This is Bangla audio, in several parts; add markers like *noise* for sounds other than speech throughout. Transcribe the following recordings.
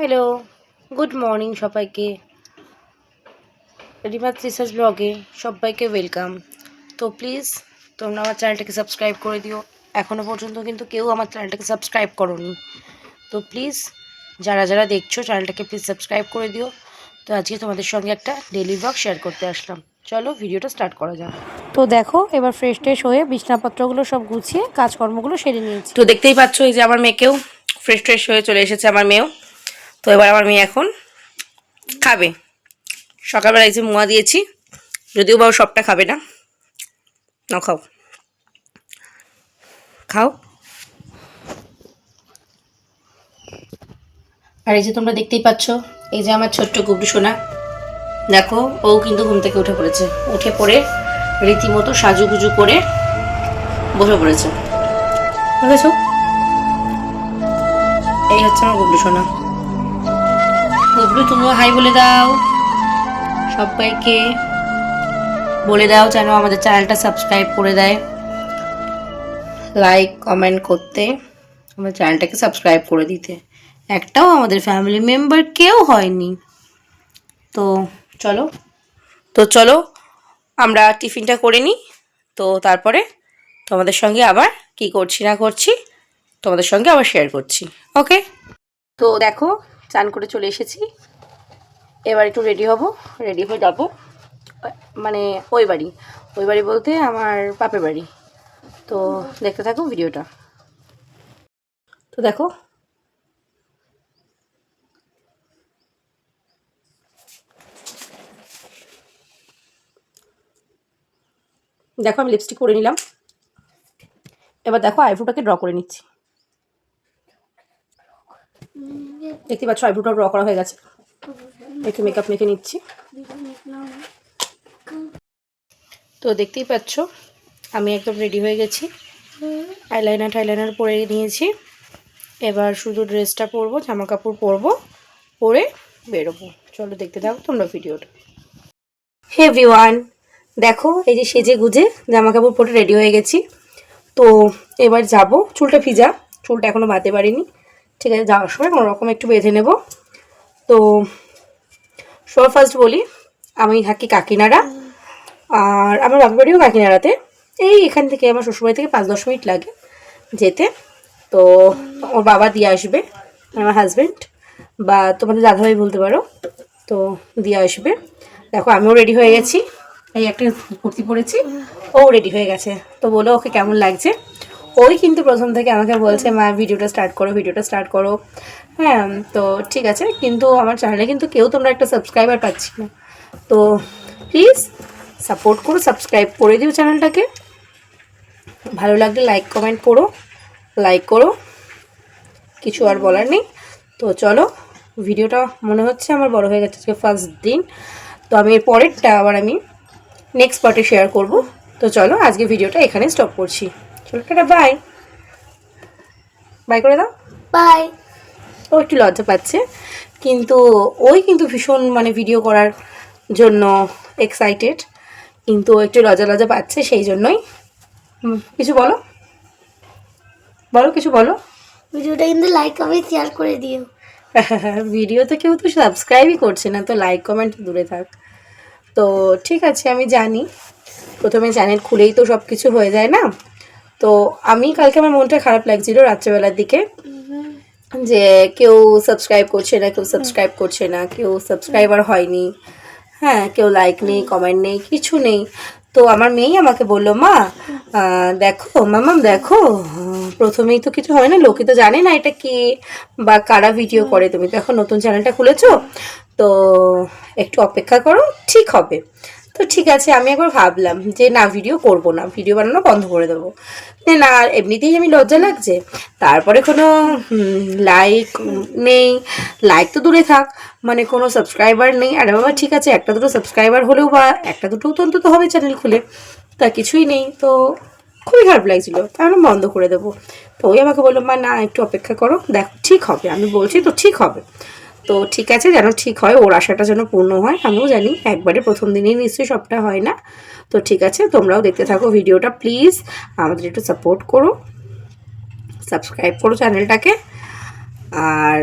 হ্যালো গুড মর্নিং সবাইকে। রিমাত রিসার্চ ব্লগে সবাইকে ওয়েলকাম তো প্লিজ তোমরা আমার চ্যানেলটাকে সাবস্ক্রাইব করে দিও। এখনও পর্যন্ত কিন্তু কেউ আমার চ্যানেলটাকে সাবস্ক্রাইব করোনি। তো প্লিজ যারা যারা দেখছ চ্যানেলটাকে প্লিজ সাবস্ক্রাইব করে দিও। তো আজকে তোমাদের সঙ্গে একটা ডেলি ব্লগ শেয়ার করতে আসলাম। চলো ভিডিওটা স্টার্ট করা যাক। তো দেখো, এবার ফ্রেশ ট্রেশ হয়ে বিছনাপত্রগুলো সব গুছিয়ে কাজকর্মগুলো সেরে নিয়েছি। তো দেখতেই পাচ্ছ এই যে আমার মেয়েকেও ফ্রেশ ট্রেশ হয়ে চলে এসেছে আমার মেয়েও। তো এবার আমার মেয়ে এখন খাবে। সকালবেলা যে মোয়া দিয়েছি, যদিও বাবু সবটা খাবে না। নাও খাও। খাও। আর এই যে তোমরা দেখতেই পাচ্ছ, এই যে আমার ছোট্ট গুবডু সোনা। দেখো, ও কিন্তু ঘুম থেকে উঠে পড়েছে। উঠে পড়ে রীতিমতো সাজুগুজু করে বসে পড়েছে। বুঝেছ? এই হচ্ছে আমার গুবডু সোনা। গুবলু তুমিও হাই বলে দাও। সবাইকে বলে দাও যেন আমাদের চ্যানেলটা সাবস্ক্রাইব করে দেয়। লাইক কমেন্ট করতে, আমাদের চ্যানেলটাকে সাবস্ক্রাইব করে দিতে। একটাও আমাদের ফ্যামিলি মেম্বার কেউ হয়নি। তো চলো তো চলো, আমরা টিফিনটা করে নিই। তো তারপরে তোমাদের সঙ্গে আবার কি করছি না করছি, তোমাদের সঙ্গে আবার শেয়ার করছি। ওকে তো দেখো চান করে চলে এসেছি। এবার একটু রেডি হব। রেডি হয়ে যাব। মানে ওই বাড়ি। ওই বাড়ি বলতে আমার বাপের বাড়ি। তো দেখতে থাকো ভিডিওটা। তো দেখো। দেখো আমি লিপস্টিক করে নিলাম। এবার দেখো আইব্রোটাকে ড্র করে নিচ্ছি। দেখতে পাচ্ছ আইব্রোটা ড্র করা হয়ে গেছে। একটু মেকআপ মেখে নিচ্ছি। তো দেখতেই পাচ্ছ, আমি একদম রেডি হয়ে গেছি। আইলাইনার টাইলাইনার পরে নিয়েছি। এবার শুধু ড্রেসটা পরবো জামা কাপড় পরবো, পরে বেরোবো। চলো দেখতে থাকো তোমরা ভিডিওটা। হে এভরিওয়ান দেখো এই যে সেজে গুজে জামা কাপড় পরে রেডি হয়ে গেছি। তো এবার যাব, চুলটা ভিজা, চুলটা এখনও বাঁধতে পারিনি। ঠিক আছে, যাওয়ার সময় কোনো রকম একটু বেঁধে নেব। তো, সবার ফার্স্ট বলি, আমি থাকি কাকিনাড়া, আর আমার বাপের বাড়িও কাকিনাড়াতে। এই এখান থেকে আমার শ্বশুরবাড়ি থেকে পাঁচ দশ মিনিট লাগে যেতে। তো, ওর বাবা দিয়ে আসবে আমার হাজব্যান্ড বা তোমাদের দাদাভাই বলতে পারো, তো দিয়ে আসবে। দেখো, আমিও রেডি হয়ে গেছি। এই একটা কুর্তি পরেছি, ও রেডি হয়ে গেছে। তো বলো, ওকে কেমন লাগছে? ওই কিন্তু প্রথম থেকে আমাকে বলছে, মা, ভিডিওটা স্টার্ট করো, ভিডিওটা স্টার্ট করো। হ্যাঁ তো ঠিক আছে, কিন্তু আমার চ্যানেলে কিন্তু কেউ তোমরা একটা সাবস্ক্রাইবার পাচ্ছি না। তো প্লিজ সাপোর্ট করো সাবস্ক্রাইব করে দিও চ্যানেলটাকে ভালো লাগলে লাইক কমেন্ট করো লাইক করো। কিছু আর বলার নেই। তো চলো, ভিডিওটা মনে হচ্ছে আমার বড় হয়ে গেছে আজকে ফার্স্ট দিন। তো আমি এর পরেরটা আবার আমি নেক্সট পার্টে শেয়ার করব। তো চলো, আজকে ভিডিওটা এখানে স্টপ করছি। চলো টাটা বাই বাই করে দাও? বাই ও একটু লজ্জা পাচ্ছে। কিন্তু ওই কিন্তু ভীষণ মানে ভিডিও করার জন্য এক্সাইটেড কিন্তু একটু লজ্জা লজ্জা পাচ্ছে সেই জন্যই। কিছু বলো? বলো কিছু বলো? ভিডিওটা কিন্তু লাইক কমেন্ট শেয়ার করে দিও। *laughs* ভিডিওতে কেউ তো সাবস্ক্রাইবই করছে না তো লাইক কমেন্ট দূরে থাক। তো ঠিক আছে আমি জানি। প্রথমে চ্যানেল খুলেই তো সব কিছু হয়ে যায় না। তো আমি কালকে আমার মনটা খারাপ লাগছিল রাত্রেবেলার দিকে। যে কেউ সাবস্ক্রাইব করছে না কেউ সাবস্ক্রাইব করছে না কেউ সাবস্ক্রাইবার হয়নি। হ্যাঁ কেউ লাইক নেই কমেন্ট নেই কিছু নেই। তো আমার মেয়েই আমাকে বলল মা দেখো মামাম দেখো প্রথমেই তো কিছু হয় না লোকে তো জানে না এটা কে বা কারা ভিডিও করে। তুমি তো এখন নতুন চ্যানেলটা খুলেছো তো একটু অপেক্ষা করো ঠিক হবে। তো ঠিক আছে, আমি একবার ভাবলাম যে না ভিডিও করব না ভিডিও বানানো বন্ধ করে দেবো। না এমনিতেই আমি লজ্জা লাগছে। তারপরে কোনো লাইক নেই লাইক তো দূরে থাক মানে কোনো সাবস্ক্রাইবার নেই। আর বাবা, ঠিক আছে, একটা দুটো সাবস্ক্রাইবার হলেও বা একটা দুটো তো অন্তত হবে চ্যানেল খুলে, তা কিছুই নেই। তো খুবই খারাপ লাগছিল, তাহলে বন্ধ করে দেবো। তো ওই আমাকে বলল, মা, না, একটু অপেক্ষা করো, দেখো, ঠিক হবে। আমি বলছি, তো ঠিক হবে। তো ঠিক আছে যেন ঠিক হয়, ওর আশাটা যেন পূর্ণ হয়, আমিও জানি একবারে প্রথম দিনেই নিশ্চয়ই সবটা হয় না। তো ঠিক আছে, তোমরাও দেখতে থাকো ভিডিওটা প্লিজ, আমাদের একটু সাপোর্ট করো সাবস্ক্রাইব করো চ্যানেলটাকে আর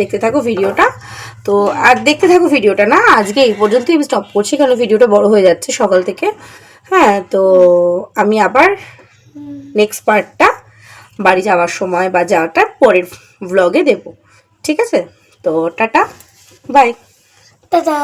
দেখতে থাকো ভিডিওটা। তো আর দেখতে থাকো ভিডিওটা না, আজকে এই পর্যন্তই আমি স্টপ করছি কারণ ভিডিওটা বড় হয়ে যাচ্ছে সকাল থেকে। হ্যাঁ তো আমি আবার নেক্সট পার্টটা বাড়ি যাওয়ার সময় বা যাওয়াটা পরের ব্লগে দেব। ঠিক আছে? তো টাটা বাই। টাটা।